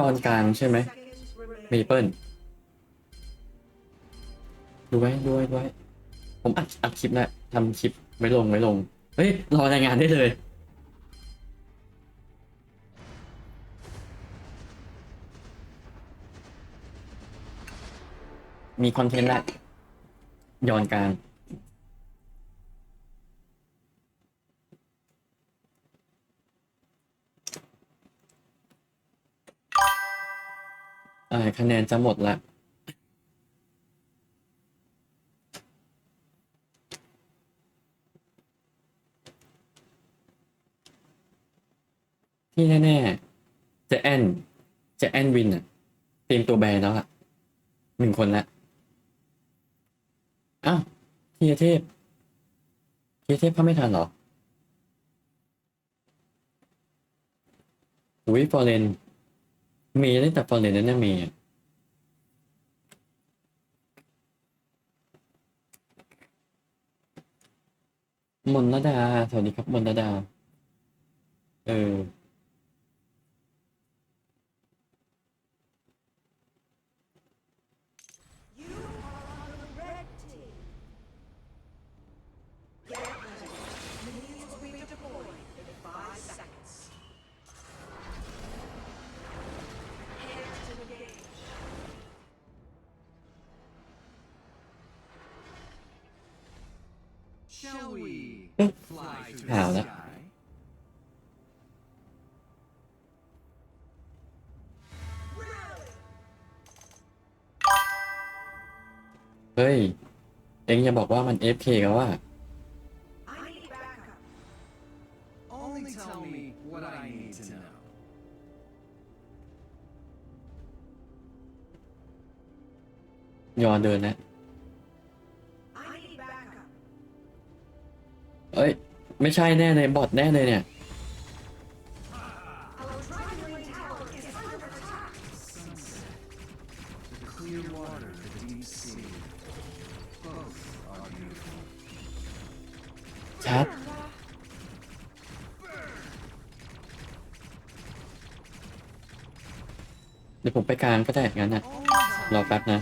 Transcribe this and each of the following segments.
ตอนกลางใช่ไหมเมเปิลดูไว้ดูไว้ดูไว้ผมอัดอัดคลิปแล้วทำคลิปไว้ลงไว้ลง เฮ้ย รอรายงานได้เลย มีคอนเทนต์ล้วย้อนกลาง อ่าคะแนนจะหมดละที่แน่ๆจะแอนจะแอนวินอะเตรียมตัวแบนแล้วอะหนึ่งคนละอ้าวทีเทพทีเทพเขาไม่ทันหรออุ้ยฟอร์เรน มีได้แต่ฟอร์เรนนั่นนะมีมนรดา สวัสดีครับมนรดา เออ Shall we Eh. fly to Nào the đó. sky? เฮ้ย เอ็งอย่าบอกว่ามัน FK กันว่า I need backup. Only tell me what I need to know. ยอเดินนะ ไม่ใช่แน่เลยบอทแน่เลยเนี่ยชัดเดี๋ยวผมไปกลางก็ได้งั้นนะรอแป๊บนะ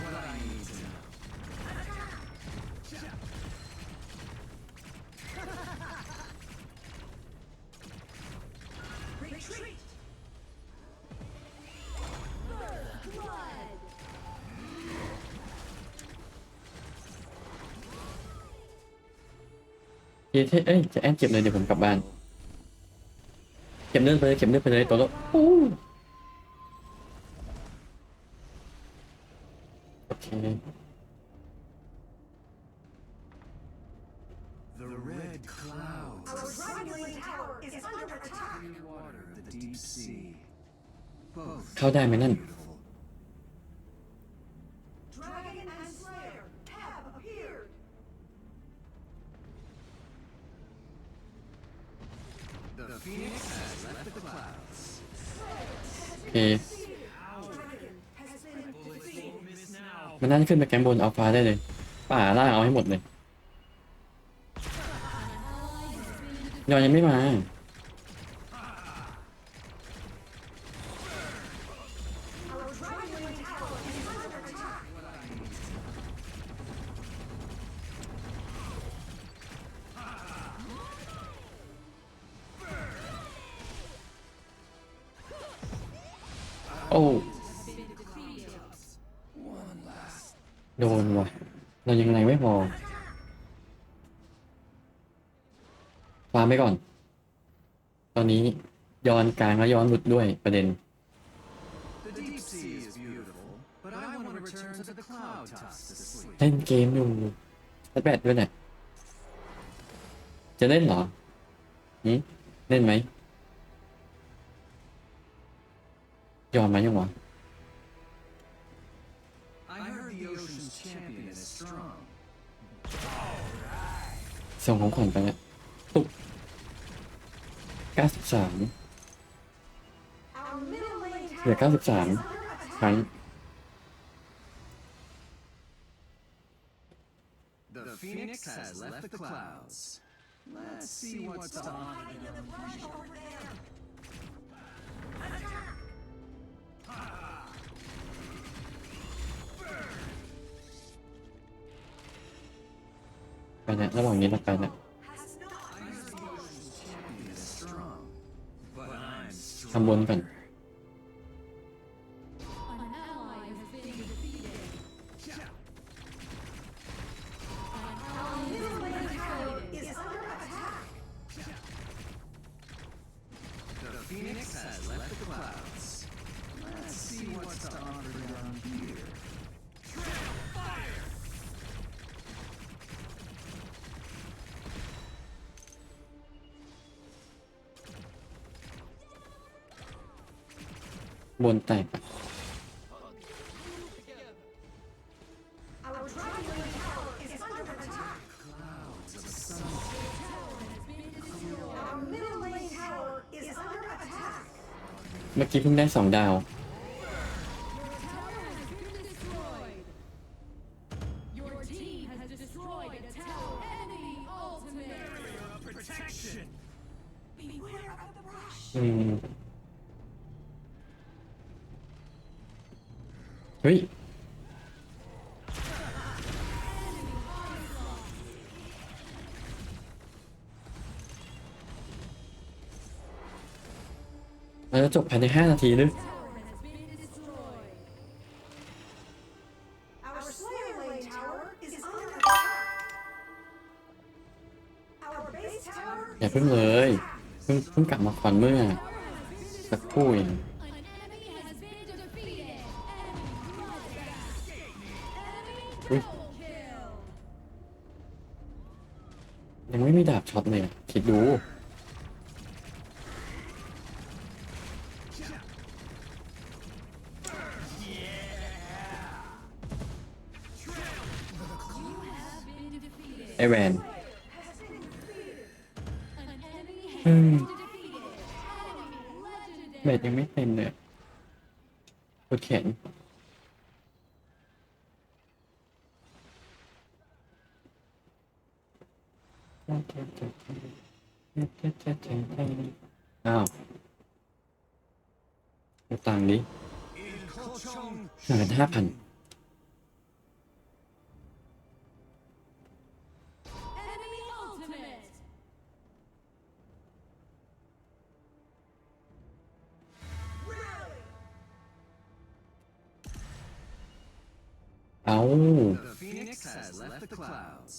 เฮ้ยเอ้ยจะแอนเก็บเลยเดี๋ยวผมกลับบ้านเก็บเลือดไปเลยเก็บเลือดไปเลยตัวละอู้โอเค The red clouds, Our triangling tower is under attack. clear water, the deep sea. Both เข้าได้ไหมนั่น เค มันน่าจะขึ้นไปแกมบนอัลฟาได้เลย ป่าล่างเอาให้หมดเลยยอนยังไม่มา โดนว่ะ เรายังไงไม่พอฟาร์มไปก่อน ตอนนี้ย้อนกลางแล้วย้อนหลุดด้วยประเด็น The deep sea is beautiful, but I want to return to the cloud tops to sleep. เล่นเกมอยู่แล้วแบตด้วยเนี่ยจะเล่นเหรอหืมเล่นไหมยอมไหมยังวะ ส่งของขวัญไปแล้วตุ๊กเก้าสิบสาม Our middle lane เหลือ tower เก้าสิบสาม is under ไปนะระหว่างนี้เราไปนะ has not Ice Ocean's champion is strong, but I'm ทำบน strong. ก่อน tower is under attack. เมื่อกี้เพิ่งได้สองดาว เราจะจบภายในห้านาทีหรือ Tower has been destroyed. Our Slayer lane tower is under attack. Our base tower อย่าเพิ่งเลยเพิ่งเพิ่งกลับมาฟันเมื่อสักครู่เอง An enemy has been defeated. Enemy bloodbath. Enemy double kill. ยังไม่มีดาบช็อตเลยอะคิดดู ไอแวน An enemy has Hmm. been defeated. Enemy เบ legendary. ดยังไม่เต็มเลยกดแขนอ้าว เอาตังค์ดิ In Kochong หนึ่งห้าพัน Enemy ultimate. rally. เอา The phoenix has left the clouds.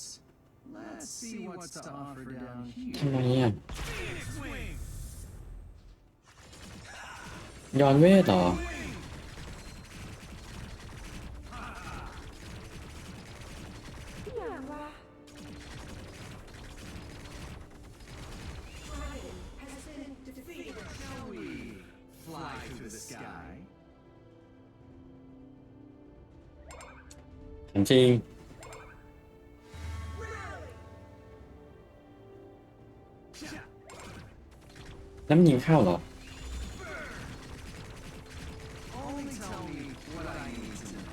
Let's see what's to offer down ทำ here. ไมอะ ย้อนเวทเหรอจริง น้ำยิงข้าวเหรอ Only tell me what I need to know.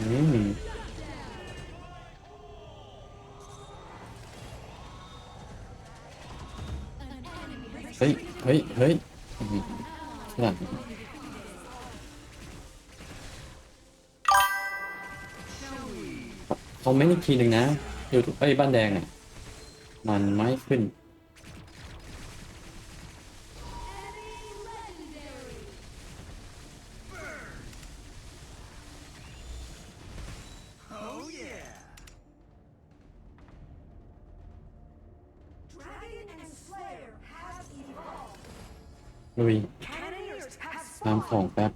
อืม An enemy has เฮ้ย เฮ้ย เฮ้ยนาดนี้ Shall we คอมเมนต์อีกทีหนึ่งนะอยูทูบไอ้บ้านแดงอะ มันไม่ขึ้น ลุย Cannoneers have ตามของ spawned. แป๊บ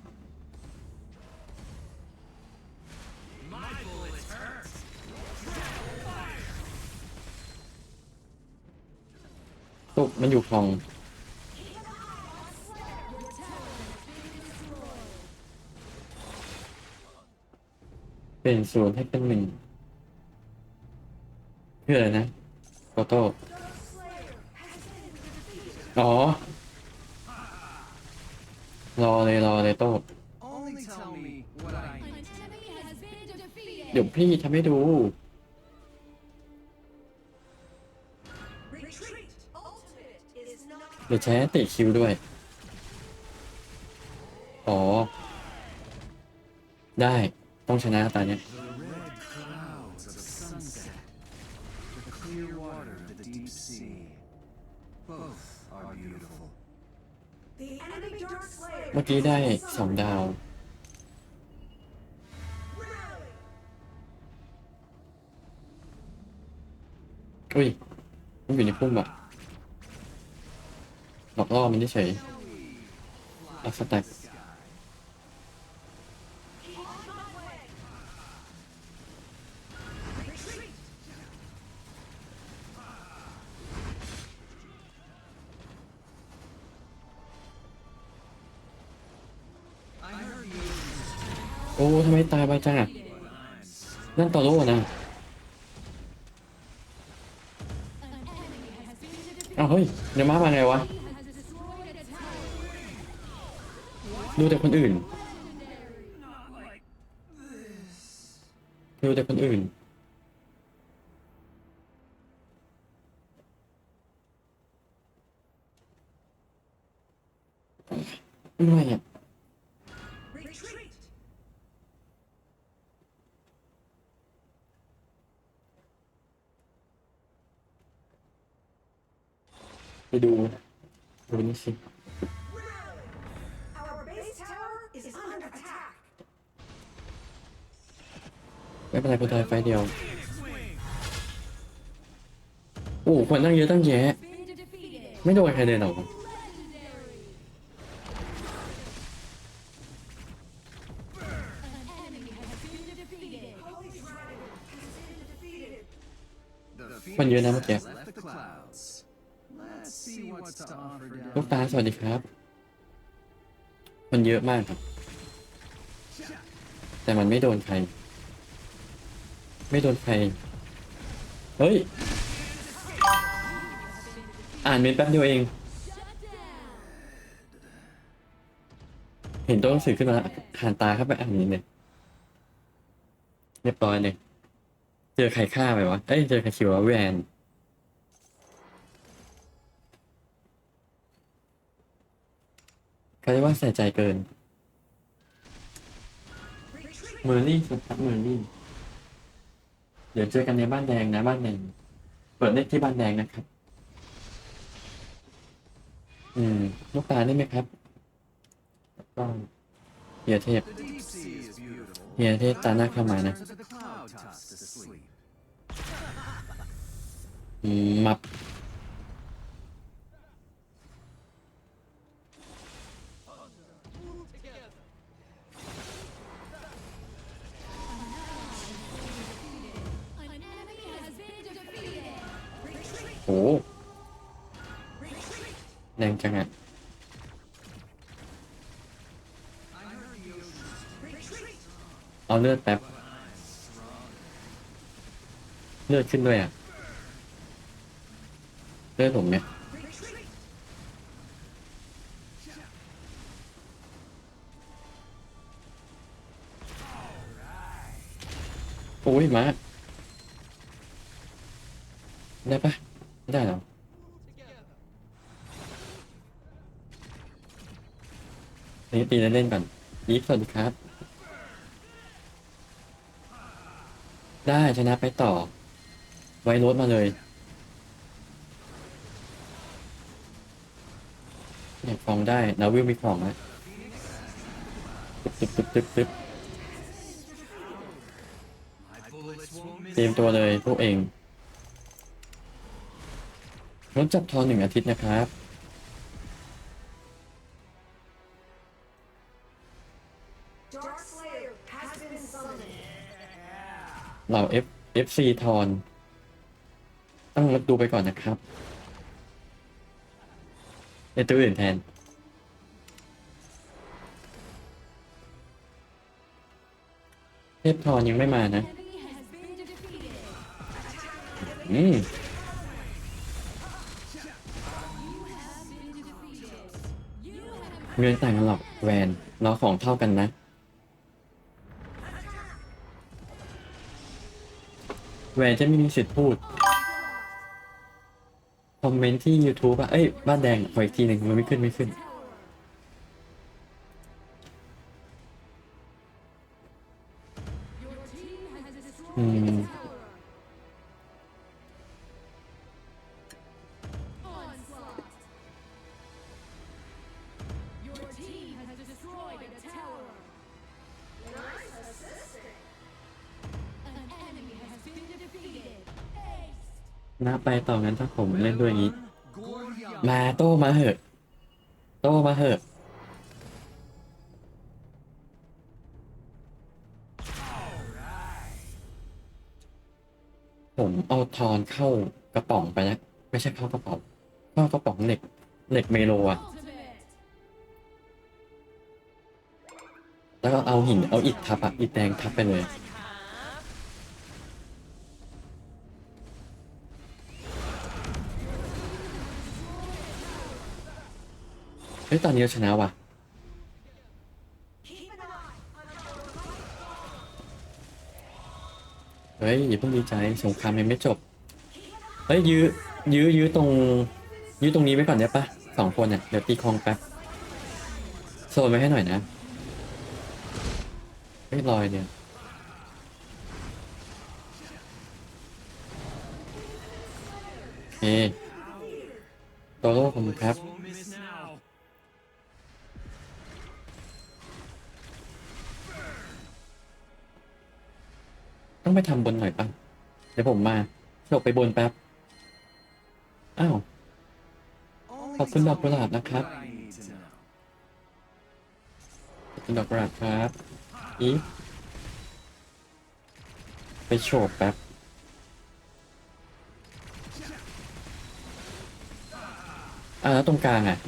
My bullets hurt. ตุกมันอยู่คลอง Your tower has been destroyed. เปลี่ยนศูนย์ให้เป็นหนึ่งเพื่ออะไรนะโตโต้ อ๋อ รอเลยรอเลยโต้ Only tell me what I An need. enemy has been defeated. เดี๋ยวพี่ทำให้ดู Retreat. Ultimate is not เดี๋ยวใช้ติคิวด้วย An อ๋อ ได้ ต้องชนะตาเนี้ย The red clouds of sunset. The clear water of the deep sea. Both are beautiful. The enemy Dark Slayer เมื่ อกี้ได้สองดาว อุ้ย มันอยู่ในพุ่มอะหลอกล่อมันเฉยอสแต็ก เอ้าเฮ้ยเนม่ามาไงวะ ดูแต่คนอื่น ดูแต่คนอื่น เหนื่อยอะ ไปดูดูนี่สิ Our base tower is under attack. ไม่เป็นไรคนไทยไฟล์เดียว โอ้คนตั้งเยอะตั้งแยะ Been defeated. ไม่โดนใครเลยหรอก Legendary. An enemy has been defeated. Holy Dragon has been defeated. The มันเยอะนะ phoenix เมื่อกี้ offer ลูกตาสวัสดีครับ มันเยอะมากครับ แต่มันไม่โดนใคร ไม่โดนใคร เฮ้ย อ่านเมนแป๊บเดียวเอง เห็นตัวหนังสือขึ้นมาหันตาเข้าไปอ่านนี้เลยเรียบร้อยเลย เจอใครฆ่าไปวะ เอ้ย เจอใครคิววะแวน เขาเรียกว่าใส่ใจเกินเมอร์ลี่สุดครับเมอร์ลี่ เดี๋ยวเจอกันในบ้านแดงนะบ้านแดงเปิดเลขที่บ้านแดงนะครับอืมลูกตาได้ไหมครับต้องเฮียเทพ The deep sea is beautiful. เฮียเทพตาหน้าเข้ามานะ To the cloud tusks to sleep. อืมมับ โอ้แรงจังอะเอาเลือดแป๊บ เลือดขึ้นด้วยอะ เลือดผมเนี่ยโอ้ยมาได้ปะ นี่ตีเล่นๆก่อนยีฟสวัสดีครับ ได้ชนะไปต่อ ไว้รถมาเลยอยากฟองได้นาวิวมีของแล้วตึ๊บตึ๊บตึ๊บตึ๊บเตรียมตัวเลยพวกเองรถจับทอนหนึ่งอาทิตย์นะครับ เหล่า F FC ทอน ต้องรับดูไปก่อนนะครับในตัวอื่นแทน เทพทอนยังไม่มานะ อืมเงินต่างกันหรอกแวนรอของเท่ากันนะ แหวนจะไม่มีสิทธิ์พูด คอมเมนต์ที่ YouTube อะเอ้ย บ้านแดงขออีกทีหนึ่งมันไม่ขึ้นไม่ขึ้น อืม ไปต่องั้นถ้าผมเล่นด้วยอย่างนี้ Gorya มาโต้มาเหอะ โต้มาเหอะผมเอาทอนเข้ากระป๋องไปแล้วไม่ใช่เข้ากระป๋องเข้ากระป๋องเหล็กเหล็กเมโลอะ Ultimate. แล้วก็เอาหินเอาอิฐทับอะอิฐแดงทับไปเลย ฮ้ยตอนนี้เราชนะว่ะเฮ้ยอย่าเพิ่งดีใจสงครามยังไม่จบเฮ้ยยื้อยื้อยื้อตรงยื้อตรงนี้ไว้ก่อนได้ปะสองคนเนี่ยเดี๋ยวตีคลองแป๊บโซนไว้ให้หน่อยนะเฮ้ยลอยเนี่ยโอเคโตโร่ขอบคุณครับ ต้องไปทำบนหน่อยปะเดี๋ยวผมมาโฉบไปบนแป๊บ อ้าว ขอบคุณดอกกุหลาบนะครับ I need to know. ขอบคุณดอกกุหลาบครับอีฟไปโฉบแป๊บ อ่าแล้วตรงกลางอะ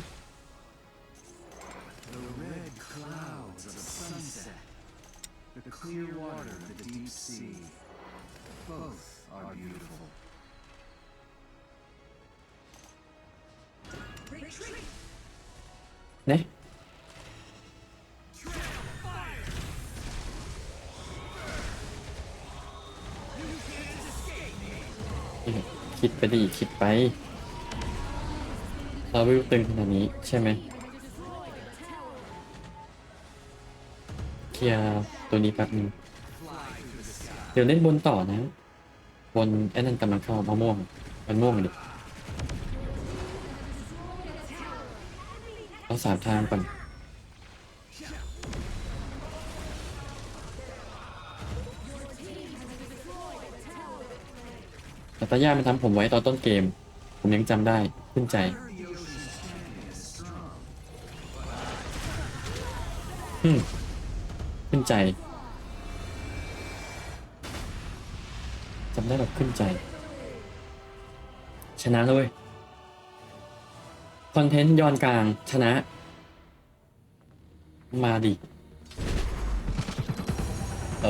คิดไปดิคิดไป เราวิวตึงขนาดนี้ใช่ไหมเคลียร์ตัวนี้แป๊บนึงเดี๋ยวเล่นบนต่อนะ บนไอ้นั่นกำลังเข้ามะม่วงมันม่วงดิเอาสามทางก่อน แต่ตาย่ามันทำผมไว้ตอนต้นเกม ผมยังจำได้ขึ้นใจอืมขึ้นใจจำได้แบบขึ้นใจ ชนะเลยคอนเทนต์ย้อนกลางชนะ มาดิ เอ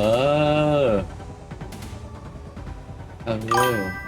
อ เออ